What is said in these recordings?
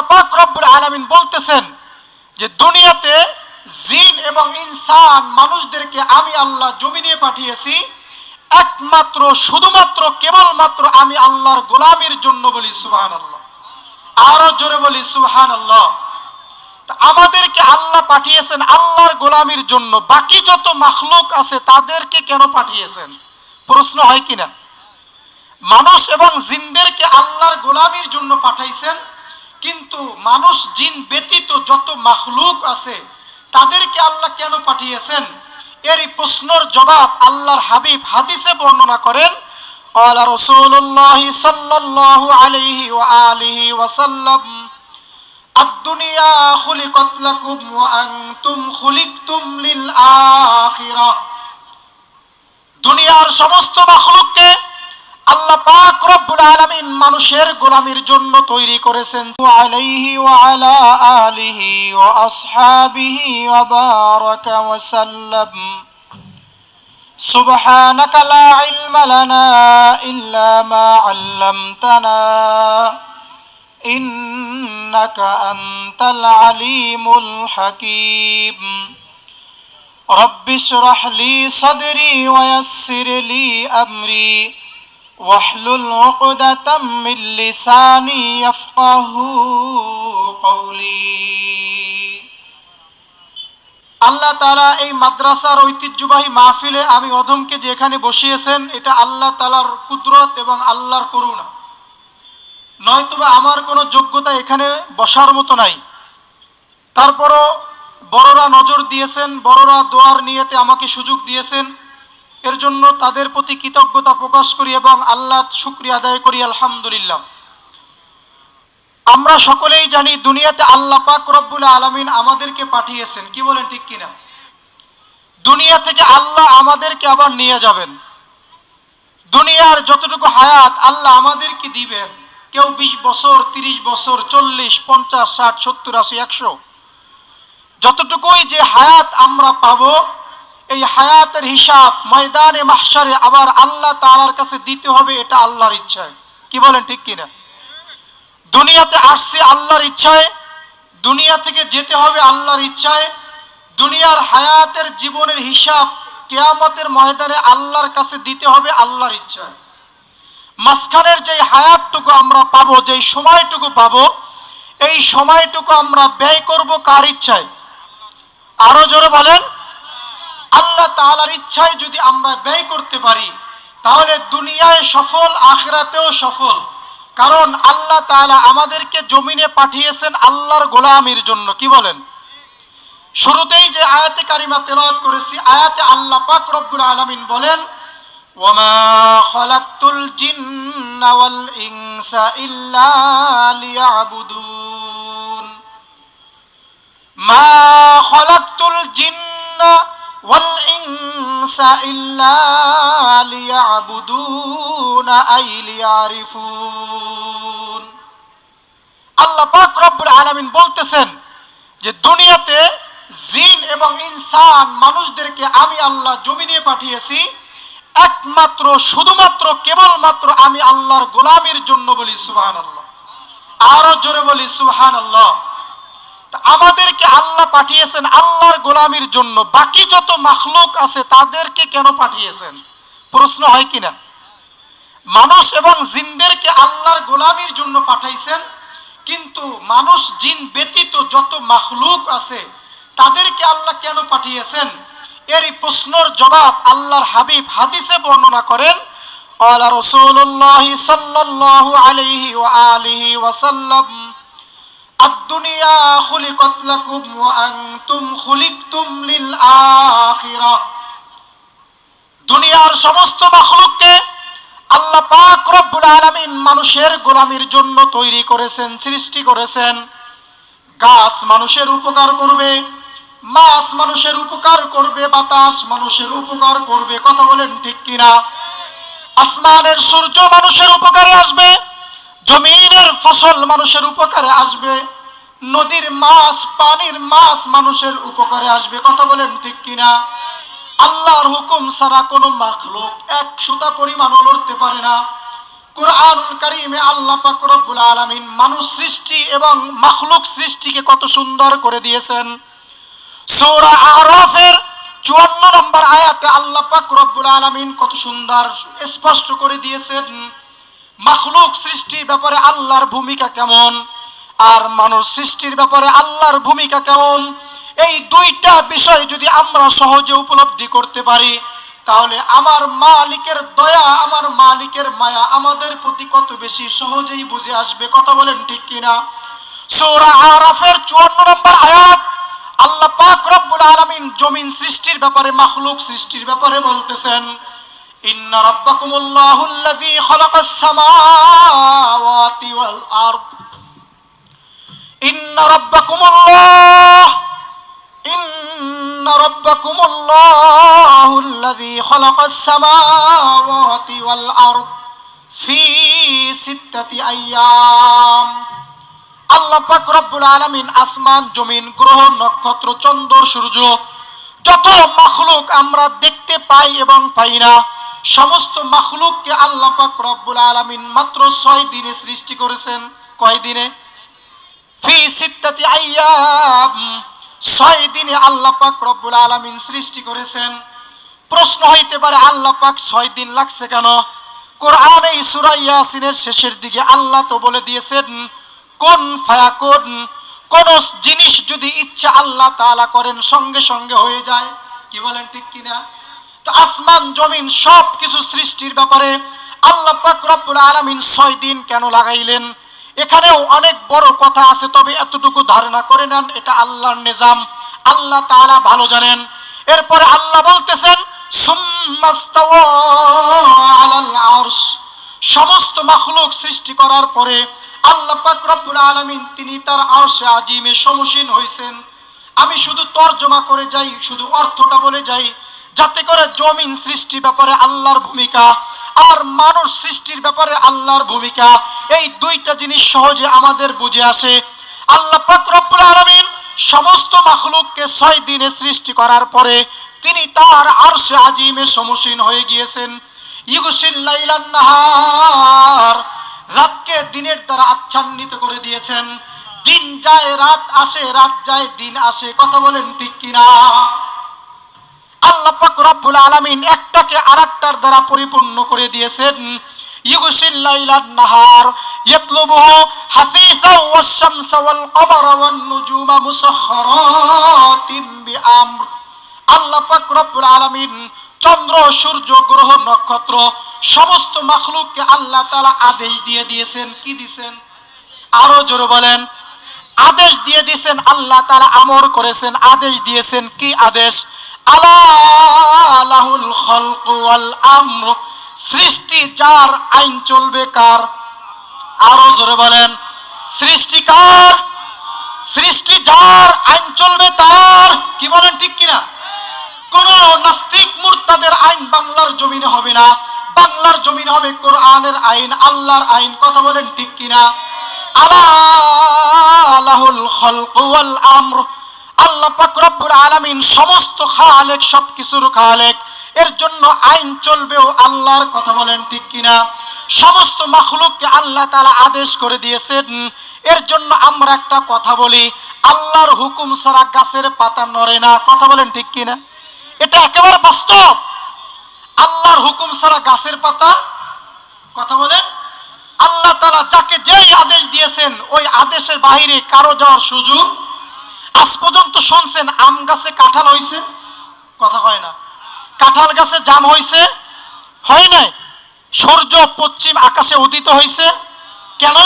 আল্লাহ রব্বুল আলামিন বলতেছেন যে দুনিয়াতে জিন এবং ইনসান মানুষদেরকে আমি আল্লাহ জমিনে পাঠিয়েছি। একমাত্র, শুধুমাত্র, কেবলমাত্র আমি আল্লাহর গোলামির জন্য বলি সুবহান আল্লাহ আরও জোরে বলি সুবহান আল্লাহ আমাদেরকে আল্লাহ পাঠিয়েছেন আল্লাহর গোলামির জন্য। বাকি যত মাখলুক আছে তাদেরকে কেন পাঠিয়েছেন? প্রশ্ন হয় কিনা? মানুষ এবং জিনদেরকে আল্লাহর গোলামির জন্য পাঠাইছেন কিন্তু মানুষ জিন ব্যতীত যত মাখলুক আছে তাদেরকে আল্লাহ কেন পাঠিয়েছেন এর এই প্রশ্নর জবাব আল্লাহর হাবিব হাদিসে বর্ণনা করেন قال رسول الله صلى الله عليه وآله وسلم الدنيا خلقت لكم وأنتم خلقتم للآخرة দুনিয়ার সমস্ত মাখলুককে আল্লাহ পাক রব্বুল আলামিন মানুষের গোলামির জন্য তৈরি করেছেন আলাইহি ওয়া আলা আলিহি ওয়া আসহাবিহি ওয়া বারাকা ওয়া সাল্লাম سبحانك لا علم لنا إلا ما علمتنا إنك أنت العليم الحكيم رب اشرح لي صدري ويسر لي أمري واحلل عقدة من لساني يفقه قولي আল্লাহ তালা এই মাদ্রাসার ঐতিহ্যবাহী মাহফিলে আমি অধমকে যে এখানে বসিয়েছেন এটা আল্লাহ তালার কুদরত এবং আল্লাহর করুণা নয়তোবা আমার কোনো যোগ্যতা এখানে বসার মতো নাই তারপরও বড়রা নজর দিয়েছেন বড়রা দোয়ার নিয়েতে আমাকে সুযোগ দিয়েছেন এর জন্য তাদের প্রতি কৃতজ্ঞতা প্রকাশ করি এবং আল্লাহ শুক্রিয়া আদায় করি, আলহামদুলিল্লাহ। আমরা সকলেই জানি দুনিয়াতে আল্লাহ পাক রব্বুল আলমিন আমাদেরকে পাঠিয়েছেন। কি বলেন ঠিক কিনা? দুনিয়া থেকে আল্লাহ আমাদেরকে আবার নিয়ে যাবেন। দুনিয়ার যতটুকু হায়াত আল্লাহ আমাদেরকে দিবেন। কেউ বিশ বছর, তিরিশ বছর, চল্লিশ, পঞ্চাশ, ষাট, সত্তর, আশি, একশো, যতটুকুই যে হায়াত আমরা পাবো এই হায়াতের হিসাব ময়দানে মাহসারে আবার আল্লাহ তালার কাছে দিতে হবে, এটা আল্লাহর ইচ্ছায়। কি বলেন, ঠিক কিনা? দুনিয়াতে আসছে আল্লাহর ইচ্ছায়, দুনিয়া থেকে যেতে হবে আল্লাহর ইচ্ছায়। দুনিয়ার হায়াতের জীবনের হিসাব কেয়ামতের ময়দানে আল্লাহর কাছে দিতে হবে আল্লাহর ইচ্ছায়। মাঝখানের যে হায়াতটুকু আমরা পাবো, যেই সময়টুকু পাবো, এই সময়টুকু আমরা ব্যয় করব কার ইচ্ছায়? আরও জোরে বলেন আল্লাহ তাআলার ইচ্ছায় যদি আমরা ব্যয় করতে পারি, তাহলে দুনিয়ায় সফল, আখরাতেও সফল। কারণ আল্লাহ তাআলা আমাদেরকে জমিনে পাঠিয়েছেন আল্লাহর গোলামির জন্য। কি বলেন? শুরুতেই যে আয়াতে কারিমা তেলাওয়াত করেছি, আয়াতে আল্লাহ পাক রব্বুল আলামিন বলেন, ওয়ামা ইল্লা মা জিন্না ইনসা ইল্লা লিয়াবুদুন আই লিয়ারিফুন আল্লাহ পাক রব্বুল আলামিন বলতেছেন যে দুনিয়াতে জিন এবং ইনসান মানুষদেরকে আমি আল্লাহ জমিনে পাঠিয়েছি, একমাত্র, শুধুমাত্র, কেবলমাত্র আমি আল্লাহর গোলামির জন্য বলি সুহান আল্লাহ আরও জোরে বলি সুহান আল্লাহ আমাদেরকে আল্লাহ পাঠিয়েছেন আল্লাহর গোলামির জন্য। বাকি যত মাখলুক আছে তাদেরকে কেন পাঠিয়েছেন? প্রশ্ন হয় কিনা? মানুষ এবং জিনদেরকে আল্লাহর গোলামির জন্য পাঠাইছেন, কিন্তু মানুষ, জিন ব্যতীত যত মাখলুক আছে তাদেরকে আল্লাহ কেন পাঠিয়েছেন? এর প্রশ্নর জবাব আল্লাহর হাবিব হাদিসে বর্ণনা করেন আল্লাহ রসুল্লাহ সাল্লাহ আলহি আলহি ওয়াসাল্লাম। আদ-দুনিয়া খুলিকাত লাকুম ওয়া আনতুম খুলিকতুম লিল আখিরাহ দুনিয়ার সমস্ত মখলুককে আল্লাহ পাক রব্বুল আলামিন মানুষের গোলামির জন্য তৈরি করেছেন, সৃষ্টি করেছেন। গাছ মানুষের উপকার করবে, মাছ মানুষের উপকার করবে, বাতাস মানুষের উপকার করবে। কথা বলেন ঠিক কিনা? আসমানের সূর্য মানুষের উপকারে আসবে জমিনের ফসল মানুষের উপকারে আসবে, নদীর মাছ, পানির মাছ মানুষের উপকারে আসবে। কথা বলেন ঠিক কিনা? আল্লাহর হুকুম ছাড়া কোনো মাখলুক এক সুতা পরিমাণও লড়তে পারে না। কোরআনুল কারিমে আল্লাহ পাক রব্বুল আলামিন মানুষ সৃষ্টি এবং মাখলুক সৃষ্টিকে কত সুন্দর করে দিয়েছেন। সূরা আরাফের 54 নম্বর আয়াতে আল্লাহ পাক রব্বুল আলামিন কত সুন্দর স্পষ্ট করে দিয়েছেন। মাখলুক সৃষ্টির ব্যাপারে আল্লাহর ভূমিকা কেমন? আর মানুষ সৃষ্টির ব্যাপারে আল্লাহর ভূমিকা কেমন? এই দুইটা বিষয় যদি আমরা সহজে উপলব্ধি করতে পারি, তাহলে আমার মালিকের দয়া, আমার মালিকের মায়া আমাদের প্রতি কত বেশি সহজেই বুঝে আসবে? কথা বলেন ঠিক কিনা? সূরা আরাফের 54 নম্বর আয়াত, আল্লাহ পাক রব্বুল আলামিন জমিন সৃষ্টির ব্যাপারে, মাখলুক সৃষ্টির ব্যাপারে বলতেছেন ইন্না রাব্বাকুমুল্লাহু আল্লাযী খালাকাস সামাওয়াতি ওয়াল আরদ। ইন্না রাব্বাকুমুল্লাহ, ইন্না রাব্বাকুমুল্লাহু আল্লাযী খালাকাস সামাওয়াতি ওয়াল আরদ ফি সিত্তাতি আইয়াম আল্লাহ পাক রব্বুল আলামিন আসমান, জমিন, গ্রহ, নক্ষত্র, চন্দ্র, সূর্য, যত মাখলুক আমরা দেখতে পাই এবং পাই না সমস্ত মাখলুককে আল্লাহ পাক রব্বুল আলামিন মাত্র ছয় দিনে সৃষ্টি করেছেন। কয় দিনে? ফি সিত্তাতি আইয়াম। ছয় দিনে আল্লাহ পাক রব্বুল আলামিন সৃষ্টি করেছেন। প্রশ্ন হইতে পারে, আল্লাহ পাক ছয় দিন লাগছে কেন? কোরআনে সূরা ইয়াসিনের শেষের দিকে আল্লাহ তো বলে দিয়েছেন, কোন ফায়াকুন, কোন জিনিস যদি ইচ্ছা আল্লাহ তাআলা করেন সঙ্গে সঙ্গে হয়ে যায়। কি বলেন ঠিক কিনা? তো আসমান, জমিন সব কিছু সৃষ্টির ব্যাপারে আল্লাহ পাক রব্বুল আলামিন ছয় দিন কেন লাগাইলেন? এখানেও অনেক বড় কথা আছে, তবে এতটুকু ধারণা করে নেন, এটা আল্লাহর নিজাম। আল্লাহ তাআলা ভালো জানেন। এরপরে আল্লাহ বলতেছেন সমস্ত মাখলুক সৃষ্টি করার পরে আল্লাহ পাক রব্বুল আলামিন তিনি তার আরশে আজিমে সমসীন হয়েছেন আমি শুধু তর্জমা করে যাই, শুধু অর্থটা বলে যাই যাতে করে জমিন সৃষ্টি ব্যাপারে আল্লাহর ভূমিকা আর মানুষ সৃষ্টির ব্যাপারে আল্লাহর ভূমিকা, এই দুইটা জিনিস সহজে আমাদের বুঝে আসে। আল্লাহ রব্বুল আলামিন সমস্ত মাখলুককে ছয় দিনে সৃষ্টি করার পরে তিনি তার আরশে আজিমে সমসীন হয়ে গিয়েছেন। নাহার, রাতকে দিনের দ্বারা আচ্ছান্নিত করে দিয়েছেন। দিন যায়, রাত আসে, রাত যায়, দিন আসে, কথা বলেন ঠিক কিনা? আল্লাহ রব্বুল আলামিন একটাকে আরেকটার দ্বারা পরিপূর্ণ করে দিয়েছেন। আল্লাহ পাক রব্বুল আলামিন চন্দ্র, সূর্য, গ্রহ, নক্ষত্র সমস্ত মাখলুককে আল্লাহ তাআলা আদেশ দিয়ে দিয়েছেন। কি দিয়েছেন আরও জোরে বলেন। আদেশ দিয়ে দিয়েছেন আল্লাহ তাআলা আমর করেছেন। আদেশ দিয়েছেন কি আদেশ? আলাহুল খলক ওয়াল আমর। সৃষ্টি যার আইন চলবে কার? আরও জোরে বলেন, সৃষ্টি কার? সৃষ্টি যার আইন চলবে তার। কি বলেন ঠিক কিনা? কোন নাস্তিক মুরতাদের আইন বাংলার জমিনে হবে না। বাংলার জমিন হবে কোরআনের আইন, আল্লাহর আইন। কথা বলেন ঠিক কিনা? আলাহুল খলক ওয়াল আমর। আল্লাহ পাক রব্বুল আলামিন সমস্ত খালেক, সবকিছুর খালেক, এর জন্য আইন চলবেও আল্লাহর কথা বলেন ঠিক কিনা? সমস্ত মাখলুককে আল্লাহ তাআলা আদেশ করে দিয়েছেন। এর জন্য আমরা একটা কথা বলি, আল্লাহর হুকুম ছাড়া গাছের পাতা নড়ে না। কথা বলেন ঠিক কিনা? এটা একেবারে বাস্তব। আল্লাহর হুকুম ছাড়া গাছের পাতা, কথা বলেন, আল্লাহ তালা যাকে যেই আদেশ দিয়েছেন, ওই আদেশের বাইরে কারও যাওয়ার সুযোগ আজ পর্যন্ত শুনছেন, আম গাছে কাঁঠাল হইছে? কথা হয় না। কাঁঠাল গাছে জাম হইছে? হয় নাই? সূর্য পশ্চিম আকাশে উদিত হইছে? কেন?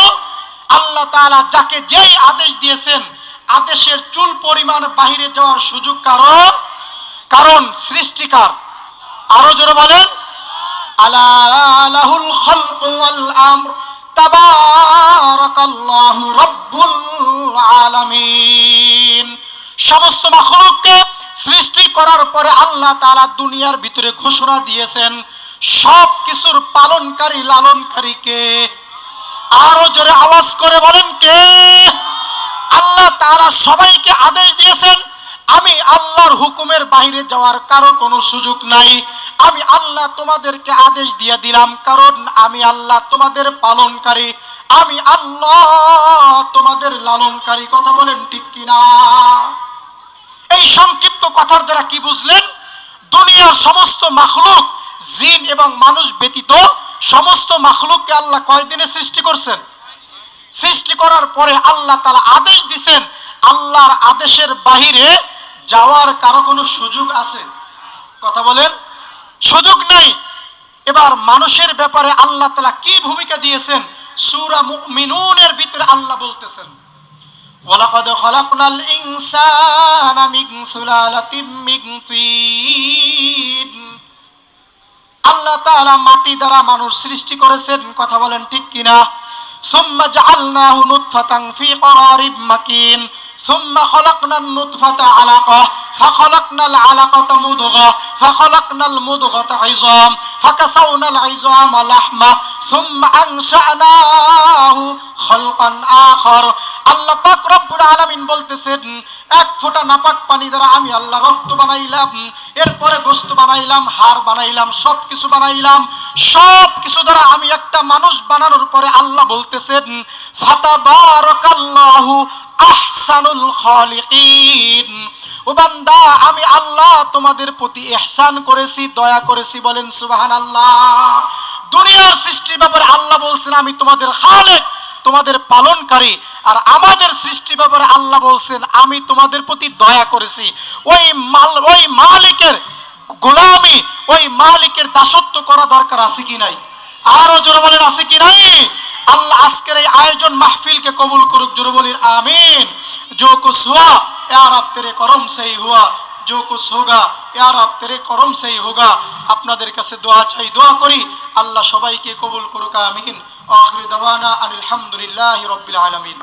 আল্লাহ তাআলা যাকে যেই আদেশ দিয়েছেন, আদেশের চুল পরিমাণ বাহিরে যাওয়ার সুযোগ কারণ? কারণ সৃষ্টিকার আরও জোরে বলেন। আলাহুল খলক ওয়াল আমর। তাবারাকাল্লাহু রব্বুল আলামিন। সমস্ত মাখলুককে সৃষ্টি করার পরে আল্লাহ তাআলা দুনিয়ার ভিতরে ঘোষণা দিয়েছেন সব কিছুর পালনকারী লালনকারী কে আরও জোরে আওয়াজ করে বলেন কে? আল্লাহ তাআলা সবাইকে আদেশ দিয়েছেন, আমি আল্লাহর হুকুমের বাইরে যাওয়ার কারও কোনো সুযোগ নাই। আমি আল্লাহ তোমাদেরকে আদেশ দিয়ে দিলাম, কারণ আমি আল্লাহ তোমাদের পালনকারী। আমি আল্লাহ তোমাদের লালনকারী, কথা বলেন ঠিক কিনা? এই সংক্ষিপ্ত কথার দ্বারা কি বুঝলেন? দুনিয়ার সমস্ত মাখলুক, জিন এবং মানুষ ব্যতীত সমস্ত মাখলুককে আল্লাহ কয়দিনে সৃষ্টি করছেন? সৃষ্টি করার পরে আল্লাহ তারা আদেশ দিছেন, আল্লাহর আদেশের বাহিরে যাওয়ার কারও কোনো সুযোগ আছে? কথা বলেন। সুযোগ নেই এবার মানুষের ব্যাপারে আল্লাহ তালা কি ভূমিকা দিয়েছেন সুরা মুমিনুনের ভিতরে আল্লাহ বলতেছেন ولقد خلقنا الإنسان من سلالة من طين আল্লাহ তাআলা মাটি দ্বারা মানুষ সৃষ্টি করেছেন কথা বলেন ঠিক কিনা ثم جعلناه نطفة في قرار مكين ثم خلقنا النطفة علقة فخلقنا العلقة مضغة فخلقنا المضغة عظام فكسونا العظام لحمة ثم أنشأناه خلقا آخر আল্লাহ পাক রব্বুল আলামিন বলতেছেন এক ফোঁটা নাপাক পানি দ্বারা আমি আল্লাহ রক্ত বানাইলাম এরপরে গোস্ত বানাইলাম হাড় বানাইলাম সব কিছু বানাইলাম সব কিছু দ্বারা আমি একটা মানুষ বানানোর পরে আল্লাহ বলতেছেন ফাতাবারাকাল্লাহু আহসানুল খালিকিন। ও বান্দা, আমি আল্লাহ তোমাদের প্রতি ইহসান করেছি, দয়া করেছি, বলেন সুবহানাল্লাহ। দুনিয়ার সৃষ্টির ব্যাপারে আল্লাহ বলছেন, আমি তোমাদের খালেক, তোমাদের পালনকারী, আর আমাদের সৃষ্টি ব্যাপারে আল্লাহ বলছেন, আমি তোমাদের প্রতি দয়া করেছি। ওই মাল, ওই মালিকের গোলামি, ওই মালিকের দাসত্ব করা দরকার আছে কি নাই? আরও জোরে বলেন, আছে কি নাই? আল্লাহ আজকের এই আয়োজন মাহফিলকে কবুল করুক জুরবলির আমিন। জো কুছ হুয়া ইয়ার আপ তেরে করম সেই হুয়া। জো কুছ হোগা ইয়ার আপ তেরে করম সেই হোগা। আপনাদের কাছে দোয়া চাই, দোয়া করি, আল্লাহ সবাইকে কবুল করুক, আমিন। আখরি দাওয়ানা আলহামদুলিল্লাহ রব্বিল আলামিন।